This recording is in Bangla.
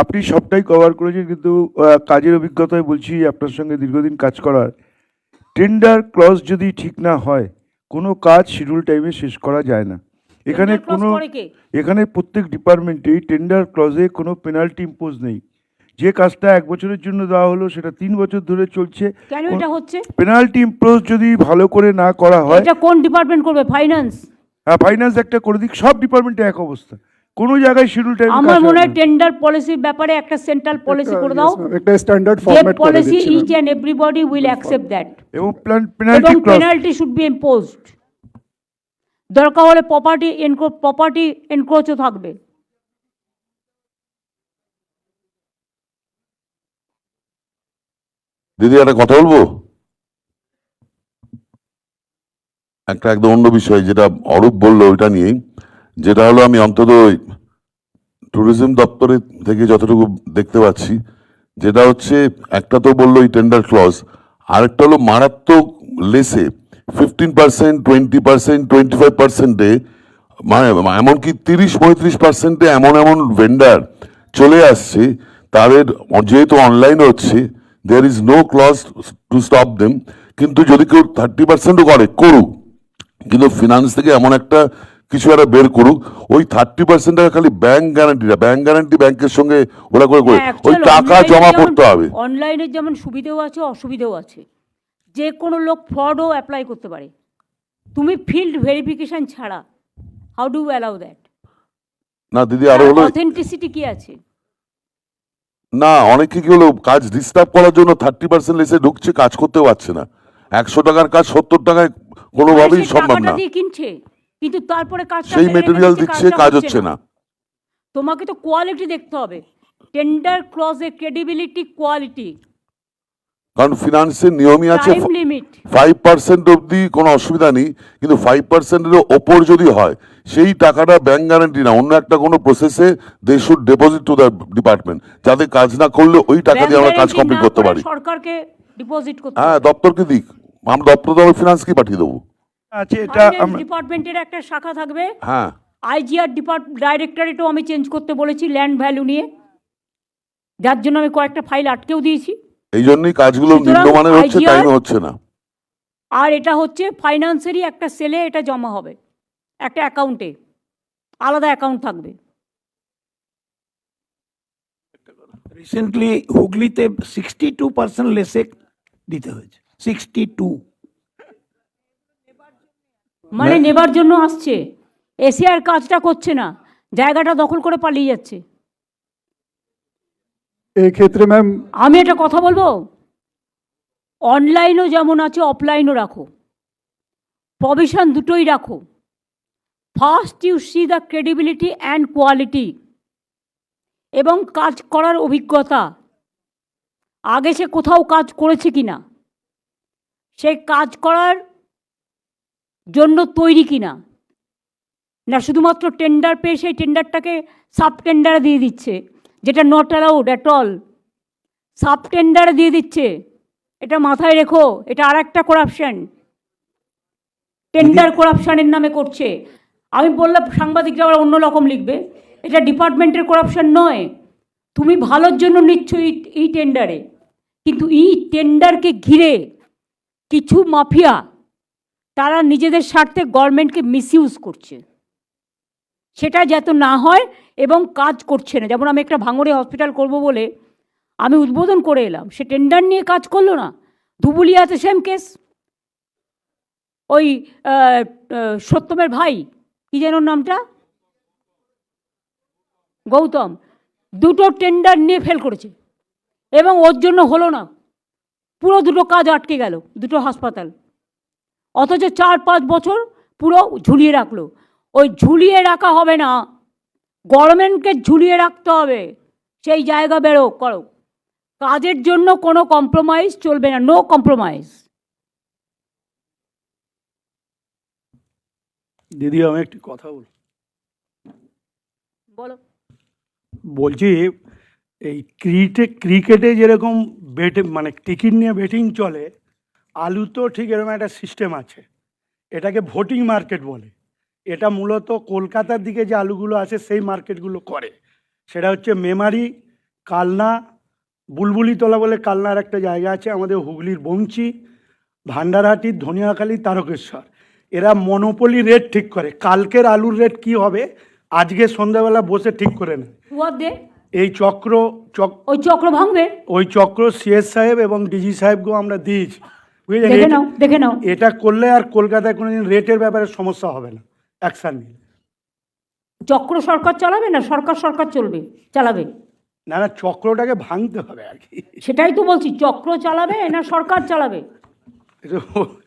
আপনি সবটাই কভার করেছেন কিন্তু কাজের অভিজ্ঞতায় বলছি আপনার সঙ্গে দীর্ঘদিন কাজ করার। টেন্ডার ক্লজ যদি ঠিক না হয় কোনো কাজ শিডিউল টাইমে শেষ করা যায় না। এখানে কোনো এখানে প্রত্যেক ডিপার্টমেন্টেই টেন্ডার ক্লজে কোনো পেনাল্টি ইম্পোজ নেই। যে কাজটা এক বছরের জন্য দেওয়া হলো সেটা তিন বছর ধরে চলছে। কেন এটা হচ্ছে? পেনাল্টি ইম্পোজ যদি ভালো করে না করা হয় এটা কোন ডিপার্টমেন্ট করবে? ফাইন্যান্স হ্যাঁ ফাইন্যান্স একটা করে দিক সব ডিপার্টমেন্টে এক অবস্থা। কোনো জায়গায় শিডিউল টাইম আমার মনে হয় টেন্ডার পলিসির ব্যাপারে একটা সেন্ট্রাল পলিসি করে দাও। একটা standard format policy each and everybody will accept that এবং plan penalty clause penalty should be imposed দরকার হলে প্রপার্টি প্রপার্টি এনক্রোচও থাকবে। দিদি একটা কথা বলব? একটা একদম অন্য বিষয় যেটা অরূপ বলল ওইটা নিয়েই। যেটা হলো আমি অন্তত ট্যুরিজম দপ্তরের থেকে যতটুকু দেখতে পাচ্ছি, যেটা হচ্ছে একটা তো বলল এই টেন্ডার ক্লজ আরেকটা হলো মারাত্মক লেসে fifteen percent twenty percent twenty five পার্সেন্টে মানে এমনকি তিরিশ, পঁয়ত্রিশ পার্সেন্টে এমন এমন ভেন্ডার চলে আসছে, তাদের যেহেতু অনলাইন হচ্ছে there is no clause to stop them কিন্তু যদি কেউ থার্টি পার্সেন্টও করে, করুক। কিন্তু ফিনান্স থেকে এমন একটা কিছু একটা বের করুক ওই থার্টি পার্সেন্ট টাকা খালি ব্যাংক গ্যারান্টিটা ব্যাংক গ্যারান্টি ব্যাংকের সঙ্গে ওরা করে করে ওই টাকা জমা করতে হবে। অনলাইনের যেমন সুবিধেও আছে অসুবিধেও আছে। যে কোনো লোক ফ্রডও অ্যাপ্লাই করতে পারে। তুমি ফিল্ড ভেরিফিকেশন ছাড়া হাউ ডু অ্যালাউ দ্যাট না দিদি আরও হলো অথেন্টিসিটি কি আছে? না অনেকে কি হলো কাজ ডিস্টার্ব করার জন্য থার্টি পার্সেন্ট লেসে ঢুকছে কাজ করতে পারছে না। একশো টাকার কাজ সত্তর টাকায় কোনোভাবেই সম্ভব না। কিনছে। কিন্তু তারপরে কাজ সেই মেটেরিয়াল দিচ্ছে কাজ হচ্ছে না। তোমাকে তো কোয়ালিটি দেখতে হবে। টেন্ডার ক্লজে ক্রেডিবিলিটি কোয়ালিটি কারণ ফিনান্সের নিয়মই আছে ফাইভ পার্সেন্ট অবধি কোনো অসুবিধা নেই কিন্তু ফাইভ পার্সেন্টের ওপর যদি হয় সেই টাকাটা ব্যাংক গ্যারান্টি না অন্য একটা কোনো প্রসেসে they should deposit to the department যাতে কাজ না করলে ওই টাকা দিয়ে আমরা কাজ কমপ্লিট করতে পারি। সরকারকে ডিপোজিট করতে হ্যাঁ দপ্তরকে দিক। আমরা দপ্তর তো আমরা ফিনান্সকে পাঠিয়ে দেবো? আছে এটা ডিপার্টমেন্টের একটা শাখা থাকবে। হ্যাঁ। আইজিআর ডিপার্ট ডাইরেক্টরেটও আমি চেঞ্জ করতে বলেছি ল্যান্ড ভ্যালু নিয়ে। যার জন্য আমি কয়েকটা ফাইল আটকেও দিয়েছি। এই জন্যই কাজগুলো নিম্নমানের হচ্ছে টাইমে হচ্ছে না? আর এটা হচ্ছে ফাইন্যান্সেরই একটা সেলে এটা জমা হবে একটা অ্যাকাউন্টে আলাদা অ্যাকাউন্ট থাকবে। রিসেন্টলি হুগলিতে সিক্সটি টু পার্সেন্ট লেসে দিতে হয়েছে সিক্সটি টু মানে নেবার জন্য আসছে। এসে আর কাজটা করছে না জায়গাটা দখল করে পালিয়ে যাচ্ছে। এই ক্ষেত্রে ম্যাম আমি একটা কথা বলব? অনলাইনও যেমন আছে অফলাইনও রাখো। প্রভিশন দুটোই রাখো। First you see the credibility and quality এবং কাজ করার অভিজ্ঞতা। আগে সে কোথাও কাজ করেছে কি না সে কাজ করার জন্য তৈরি কি না শুধুমাত্র টেন্ডার পেয়ে সেই টেন্ডারটাকে সাব টেন্ডারে দিয়ে দিচ্ছে যেটা not allowed at all sub টেন্ডারে দিয়ে দিচ্ছে এটা মাথায় রেখো এটা আর একটা করাপশন টেন্ডার করাপশনের নামে করছে। আমি বললাম সাংবাদিকরা আবার অন্য রকম লিখবে এটা ডিপার্টমেন্টের করাপশন নয়। তুমি ভালোর জন্য নিচ্ছ এই টেন্ডারে কিন্তু এই টেন্ডারকে ঘিরে কিছু মাফিয়া তারা নিজেদের স্বার্থে গভর্নমেন্টকে মিসইউজ করছে। সেটা যাতে না হয় এবং কাজ করছে না। যেমন আমি একটা ভাঙড়ে হসপিটাল করব বলে আমি উদ্বোধন করে এলাম। সে টেন্ডার নিয়ে কাজ করল না। ধুবুলিয়াতে সেম কেস ওই সত্যমের ভাই, কি যেন নামটা? গৌতম। দুটো টেন্ডার নিয়ে ফেল করেছে। এবং ওর জন্য হলো না। পুরো দুটো কাজ আটকে গেল। দুটো হাসপাতাল। অথচ চার পাঁচ বছর পুরো ঝুলিয়ে রাখল। ওই ঝুলিয়ে রাখা হবে না। গভর্নমেন্টকে ঝুলিয়ে রাখতে হবে। সেই জায়গা বেরো করো। কাজের জন্য কোনো কম্প্রোমাইজ চলবে না। নো কম্প্রোমাইজ দিদি আমি একটি কথা বল বলো। বলছি এই ক্রিকেটে ক্রিকেটে যেরকম বেট মানে টিকিট নিয়ে বেটিং চলে আলু তো ঠিক এরকম একটা সিস্টেম আছে। এটাকে ভোটিং মার্কেট বলে। এটা মূলত কলকাতার দিকে যে আলুগুলো আছে সেই মার্কেটগুলো করে। সেটা হচ্ছে মেমারি কালনা বুলবুলি বুলবুলিতলা বলে কালনার একটা জায়গা আছে আমাদের হুগলির বংচি ভান্ডারহাটির ধনিয়াখালী তারকেশ্বর। এরা মনোপলি রেট ঠিক করে। কালকের আলুর রেট কি হবে? আজকে সন্ধ্যাবেলা বসে ঠিক করে নেয়। এই চক্র চক ওই চক্র ভাঙবে? ওই চক্র সিএস সাহেব এবং ডিজি সাহেবকেও আমরা দিয়েছি। দেখে নাও দেখে নাও। এটা করলে আর কলকাতায় কোনোদিন রেটের ব্যাপারে সমস্যা হবে না। অ্যাকশন নিলে চক্র সরকার চালাবে না? সরকার সরকার চলবে চালাবে। না না চক্রটাকে ভাঙতে হবে আর কি। সেটাই তো বলছি চক্র চালাবে না সরকার চালাবে?